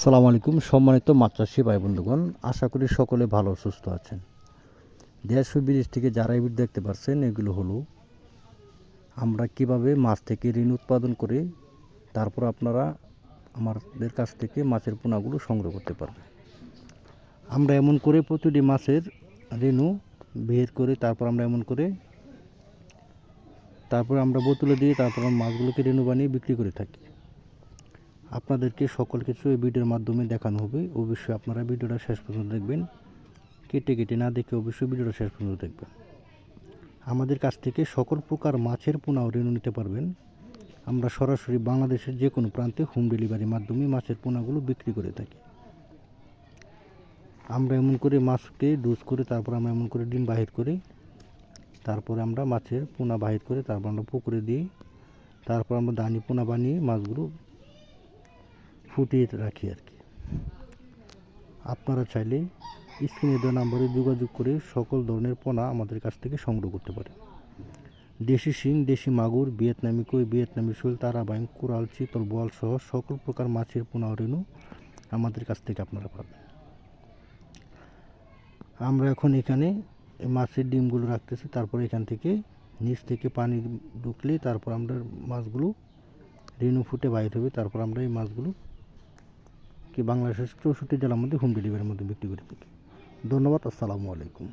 সালাম আলাইকুম, সম্মানিত মাছ চাষি ভাই বন্ধুগণ, আশা করি সকলে ভালো সুস্থ আছেন। দেশ ও বিদেশ থেকে যারা এই দেখতে পাচ্ছেন এগুলো হলো, আমরা কীভাবে মাছ থেকে ঋণ উৎপাদন করে, তারপর আপনারা আমাদের কাছ থেকে মাছের পোনাগুলো সংগ্রহ করতে পারবেন। আমরা এমন করে প্রতিটি মাছের রেণু বের করে, তারপর আমরা এমন করে, তারপর আমরা বোতলে দিয়ে তারপর মাছগুলোকে রেণু বানিয়ে বিক্রি করে থাকি। আপনাদেরকে সকল কিছু এই ভিডিওর মাধ্যমে দেখানো হবে। অবশ্যই আপনারা ভিডিওটা শেষ পর্যন্ত দেখবেন। কেটে কেটে না দেখে অবশ্যই ভিডিওটা শেষ পর্যন্ত দেখবেন। আমাদের কাছ থেকে সকল প্রকার মাছের পোনাও রেণু নিতে পারবেন। আমরা সরাসরি বাংলাদেশের যে কোনো প্রান্তে হোম ডেলিভারির মাধ্যমে মাছের পোনাগুলো বিক্রি করে থাকি। আমরা এমন করে মাছকে ডোজ করে তারপর আমরা এমন করে ডিম বাহির করি। তারপরে আমরা মাছের পোনা বাহির করে তারপর আমরা পুকুরে দিই। তারপর আমরা দানি পোনা বানিয়ে মাছগুলো ফুটিয়ে রাখি আর কি। আপনারা চাইলে স্ক্রিনে দেওয়া নাম্বারে যোগাযোগ করে সকল ধরনের পোনা আমাদের কাছ থেকে সংগ্রহ করতে পারেন। দেশি শিং, দেশি মাগুর, ভিয়েতনামি কই, ভিয়েতনামি শোল তারাবাইন কোরাল, চিতল বোয়াল সহ সকল প্রকার মাছের পোনা রেণু আমাদের কাছ থেকে আপনারা পাবেন। আমরা এখন এখানে মাছের ডিমগুলো রাখতেছি, তারপর এখান থেকে নিচ থেকে পানি ঢুকলে তারপর আমরা মাছগুলো রেণু ফুটে বাইর হবে, তারপর আমরা এই মাছগুলো কি বাংলাদেশের চৌষট্টি জেলার মধ্যে হোম ডেলিভারির মধ্যে বিক্রি করে থাকি। ধন্যবাদ আসসালামু আলাইকুম।